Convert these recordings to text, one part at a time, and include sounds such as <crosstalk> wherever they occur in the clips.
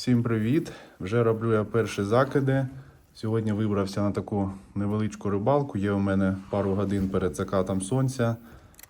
Всім привіт! Вже роблю я перші закиди. Сьогодні вибрався на таку невеличку рибалку. Є у мене пару годин перед закатом сонця.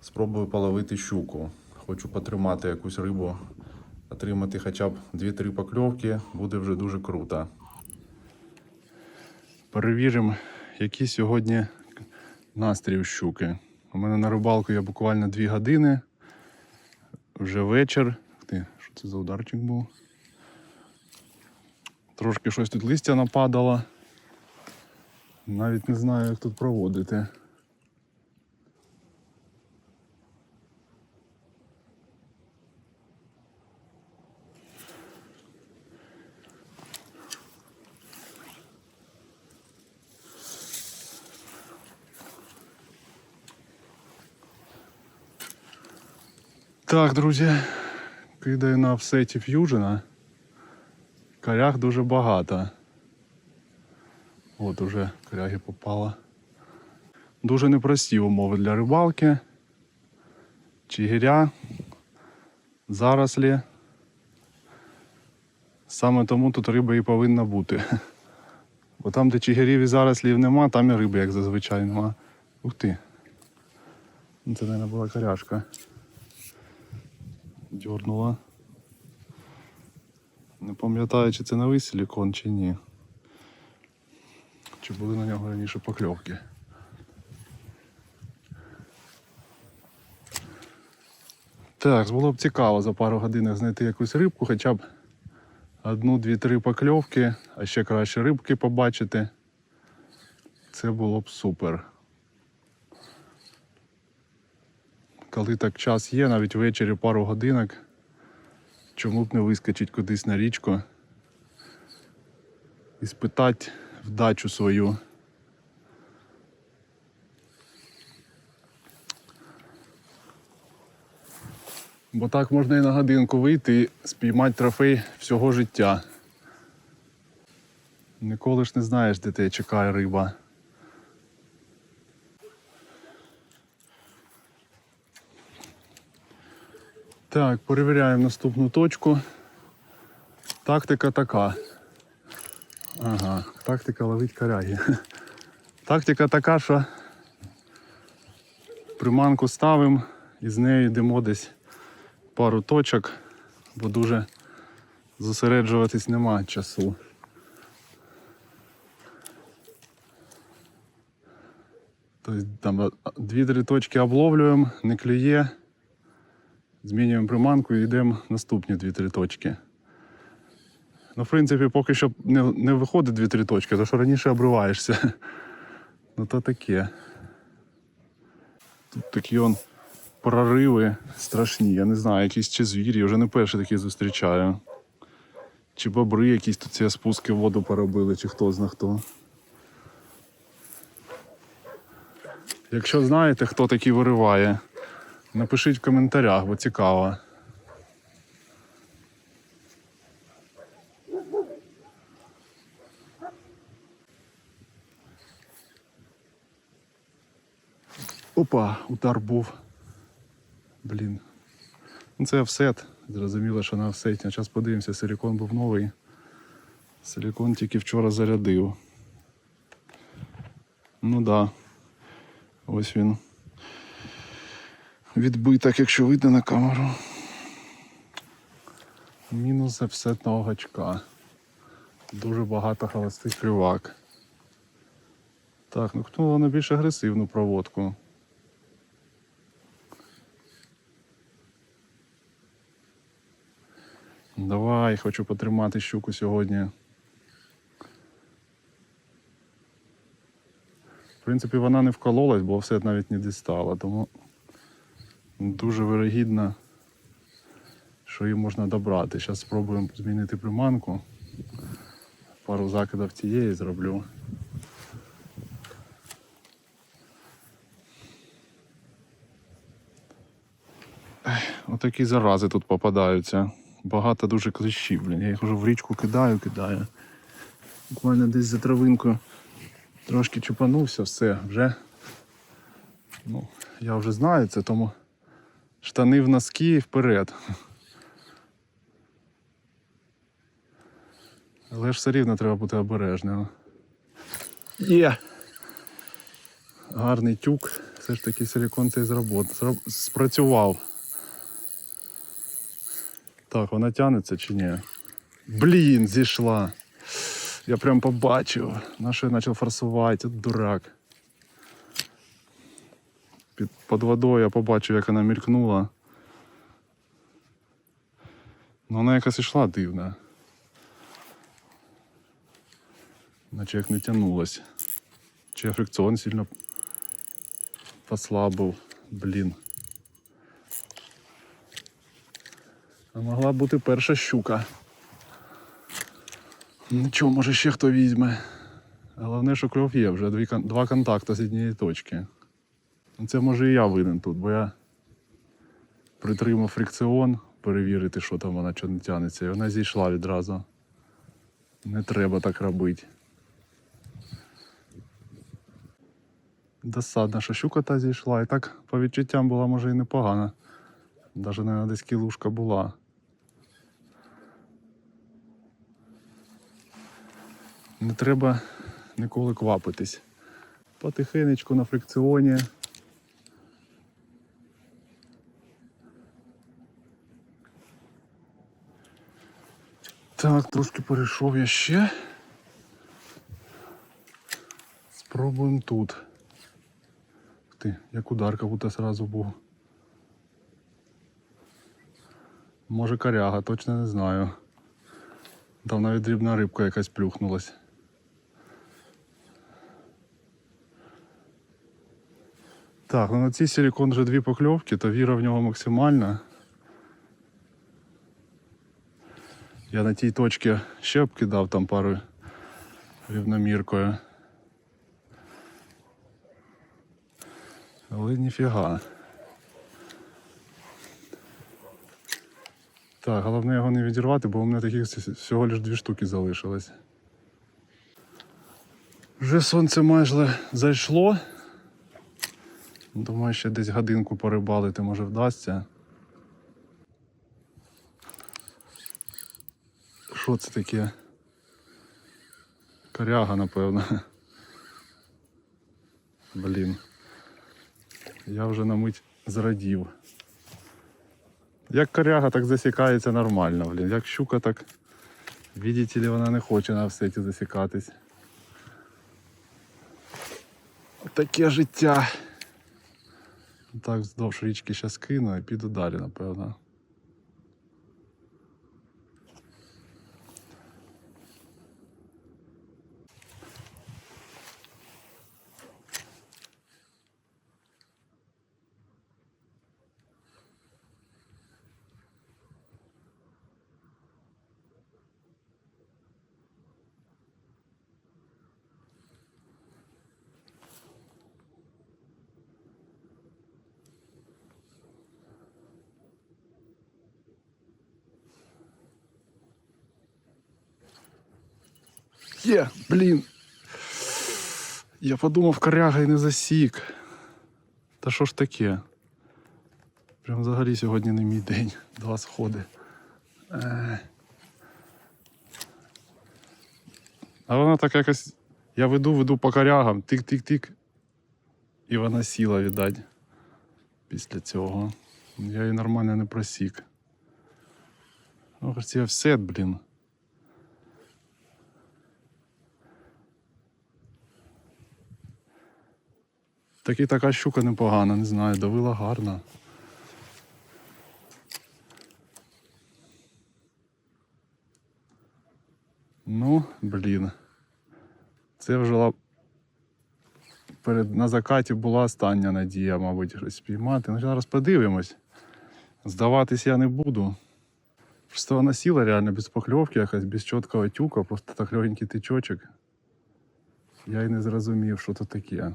Спробую половити щуку. Хочу потримати якусь рибу, отримати хоча б 2-3 покльовки. Буде вже дуже круто. Перевіримо, який сьогодні настрій у щуки. У мене на рибалку є буквально 2 години. Вже вечір. Ти, що це за ударчик був? Трошки щось тут листя нападало. Навіть не знаю, як тут проводити. Так, друзі, кидаю на офсеті ф'южена. Коряг дуже багато. От уже коряги попало. Дуже непрості умови для рибалки. Чигиря, зарослі. Саме тому тут риба і повинна бути. <laughs> Бо там, де чигирів і зарослів нема, там і риби, як зазвичай, нема. Ух ти. Це, мабуть, була коряшка. Дьорнула. Не пам'ятаю, чи це новий силікон, чи ні. Чи були на нього раніше покльовки. Так, було б цікаво за пару годин знайти якусь рибку, хоча б одну, дві, три покльовки, а ще краще рибки побачити. Це було б супер. Коли так час є, навіть ввечері пару годинок, чому б не вискочить кудись на річку і спитати вдачу свою. Бо так можна і на годинку вийти і спіймати трофей всього життя. Ніколи ж не знаєш, де тебе чекає риба. Так, перевіряємо наступну точку. Тактика така. Ага, тактика ловить коряги. Тактика така, що приманку ставимо і з нею йдемо десь пару точок, бо дуже зосереджуватись нема часу. Тобто там дві-три точки обловлюємо, не клює, змінюємо приманку і йдемо наступні дві-три точки. Ну, в принципі, поки що не, не виходить дві-три точки, то що раніше обриваєшся. <laughs> Ну то таке. Тут такі он прориви страшні. Я не знаю, якісь чи звірі, вже не перші такі зустрічаю. Чи бобри якісь тут ці спуски в воду поробили, чи хто зна хто. Якщо знаєте, хто такий вириває, напишіть в коментарях, бо цікаво. Опа, удар був. Блін. Ну це офсет. Зрозуміло, що на офсеті. Зараз подивимося, силікон був новий. Силікон тільки вчора зарядив. Ну да. Ось він. Відбиток, якщо видно на камеру. Мінус офсетного гачка. Дуже багато холостих клювак. Так, ну хто на більш агресивну проводку? Давай, хочу потримати щуку сьогодні. В принципі, вона не вкололась, бо все навіть не дістала, тому дуже вирогідно, що її можна добрати. Зараз спробуємо змінити приманку. Пару закидів тієї зроблю. Отакі зарази тут попадаються. Багато дуже клещів, блін. Я їх вже в річку кидаю, кидаю. Буквально десь за травинкою трошки чупанувся, все, вже. Ну, я вже знаю це, тому штани в носки і вперед. Але ж все рівно треба бути обережним. Є! Гарний тюк. Все ж таки силікон цей зработ... спрацював. Так, вона тягнеться чи ні? Блін, зійшла. Я прям побачив. На що я почав форсувати, дурак. Під, під водою я побачив, як вона мількнула. Ну, вона якась йшла дивна. Наче як не тянулась. Чи фрикціон сильно послабив. Блін. А могла бути перша щука. Нічого, може ще хто візьме. Головне, що кров є, вже дві, два контакти з однієї точки. Ну, Це може і я винен тут, бо я притримав фрикціон, перевірити, що там вона що не тягнеться, і вона зійшла відразу. Не треба так робити. Досадно, що щука та зійшла. І так по відчуттям була може і непогана. Навіть на десь кілушка була. Не треба ніколи квапитись. Потихенечку на фрикціоні. Так, трошки перейшов я ще. Спробуємо тут. Ти, як ударка буде сразу був. Може коряга, точно не знаю. Там навіть дрібна рибка якась плюхнулась. Так, ну на цій силікон вже дві покльовки, то віра в нього максимальна. Я на тій точці ще обкидав там пару рівноміркою. Але ніфіга. Так, головне його не відірвати, бо у мене таких всього лиш дві штуки залишилось. Вже сонце майже зайшло. Думаю, ще десь годинку порибалити може вдасться. Що це таке? Коряга, напевно. Блін. Я вже на мить зрадів. Як коряга, так засікається нормально, блін. Як щука, так видите ли, вона не хоче на всеті засікатись. Таке життя. Так, вздовж річки зараз кину і піду далі, напевно. Є, блін. Я подумав, коряга і не засік. Та що ж таке? Прям взагалі сьогодні не мій день. Два сходи. Е. А вона так якось. Я веду, веду по корягам, тик-тик-тик. І вона сіла, віддать. Після цього. Я її нормально не просік. Ох, це все, блін. Так і така щука непогана, не знаю, давила гарно. Ну, блін. Це вже перед на закаті була остання надія, мабуть, щось спіймати. Ну, зараз подивимось. Здаватись я не буду. Просто вона сіла реально без покльовки, якась без чіткого тюка, просто так легенький тичочок. Я й не зрозумів, що це таке.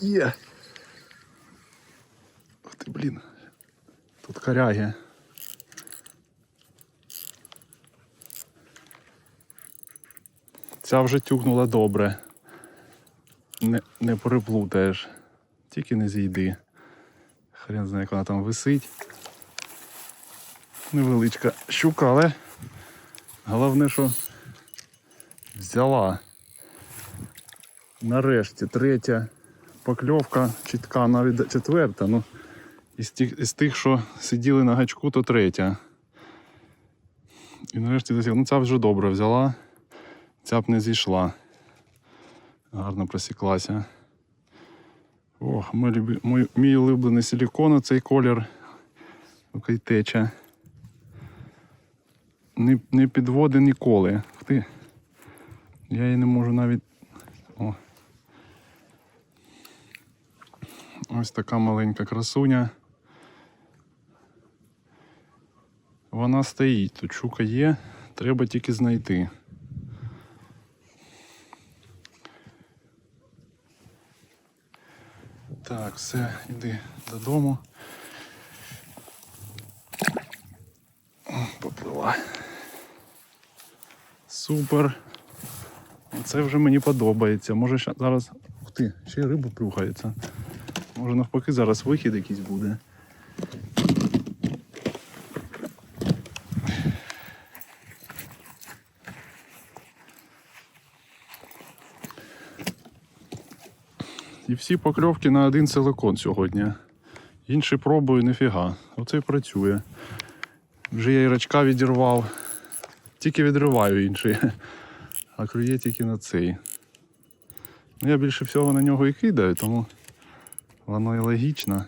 Є. Ух ти, блін. Тут коряги. Ця вже тюкнула добре. Не, не переплутаєш. Тільки не зійди. Хрен знає, як вона там висить. Невеличка щука, але головне, що взяла. Нарешті третя покльовка, чітка, навіть четверта. Ну, із тих, із тих, що сиділи на гачку, то третя. І нарешті засіла. Ну, ця вже добре взяла. Ця б не зійшла. Гарно просіклася. Ох, мій, мій, мій улюблений силікон, цей колір. Який тече. Не, не підводи ніколи. Ти. Я її не можу навіть. О. Ось така маленька красуня. Вона стоїть, тут щука є, треба тільки знайти. Так, все, йди додому. Поплила. Супер. Це вже мені подобається. Може зараз. Ух ти, ще й риба плюхається. Може навпаки зараз вихід якийсь буде. І всі покльовки на один силикон сьогодні. Інші пробую ніфіга. Оце й працює. Вже я і рачка відірвав. Тільки відриваю інший. А клює тільки на цей. Ну, я більше всього на нього і кидаю, тому воно і логічно.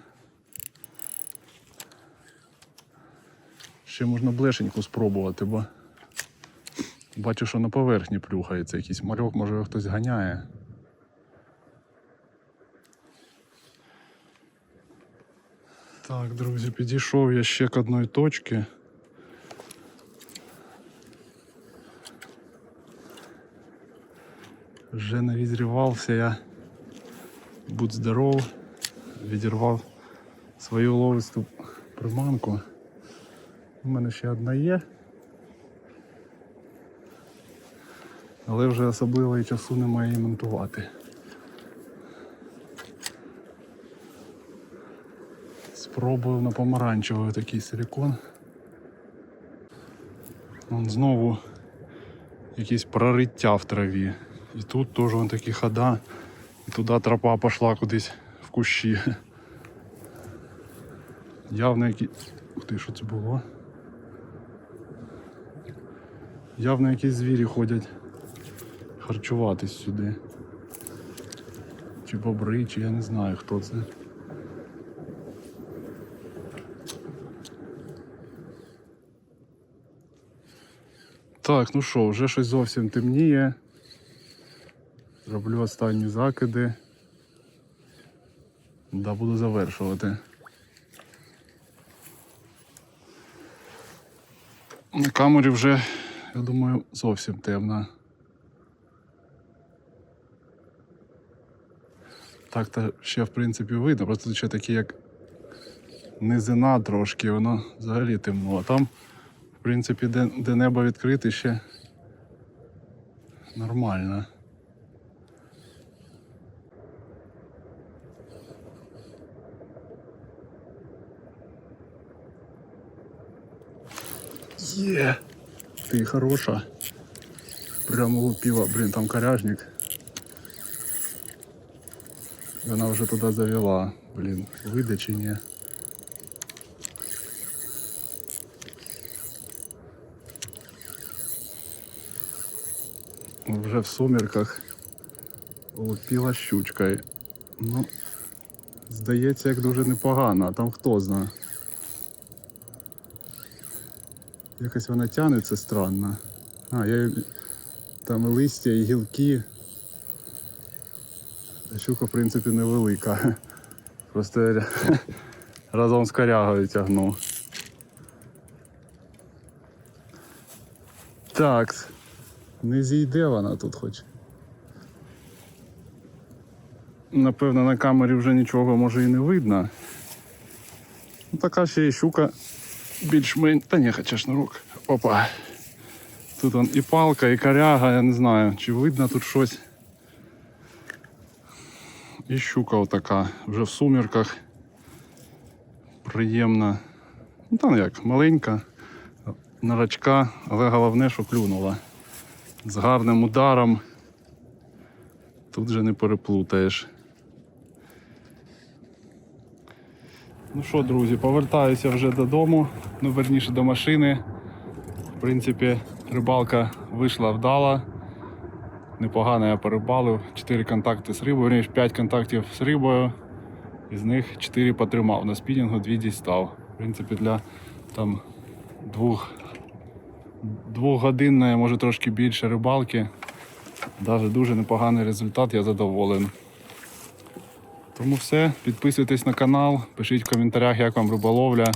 Ще можна блешеньку спробувати, бо бачу, що на поверхні плюхається якийсь мальок, може його хтось ганяє. Так, друзі, підійшов я ще к одної точки. Вже не відривався я. Будь здоров, відірвав свою ловисту приманку. У мене ще одна є. Але вже особливо і часу немає її монтувати. Спробую на помаранчевий такий силикон. Вон знову якісь прориття в траві. І тут теж вон такі хода. І туди тропа пішла кудись кущі. Явно які. Ух ти, що це було? Явно якісь звірі ходять харчуватись сюди. Чи бобри, чи я не знаю хто це. Так, ну що, вже щось зовсім темніє. Роблю останні закиди. Да, буду завершувати. На камері вже, я думаю, зовсім темно. Так то ще в принципі видно, просто ще такі як низина трошки, воно взагалі темно. А там, в принципі, де, де небо відкрите ще нормально. Є! Ти хороша. Прямо лупила, блін, там коряжник. Вона вже туди завела. Блін, вийде чи ні? Вже в сумерках лупила щучка. Ну, здається, як дуже непогано, а там хто знає. Якось вона тянеться странно. А, я там листя, і гілки. Щука, в принципі, невелика. Просто я <laughs> разом з корягою тягну. Так. Не зійде вона тут хоч. Напевно, на камері вже нічого може і не видно. Ну, така ще і щука більш-менш. Та ні, хоча шнурок. Опа. Тут он і палка, і коряга, я не знаю, чи видно тут щось. І щука отака, вже в сумірках. Приємна. Ну там як, маленька, нарачка, але головне, що клюнула. З гарним ударом. Тут же не переплутаєш. Ну що, друзі, повертаюся вже додому, ну верніше до машини. В принципі, рибалка вийшла вдала. Непогано я порибалив. 4 контакти з рибою, верніше 5 контактів з рибою. Із них 4 потримав. На спінінгу 2 дістав. В принципі, для там двох, двохгодинної, може трошки більше рибалки. Навіть дуже непоганий результат, я задоволений. Тому все, підписуйтесь на канал, пишіть в коментарях, як вам риболовля,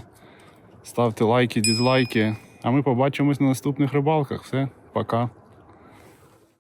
ставте лайки, дізлайки. А ми побачимось на наступних рибалках. Все, пока.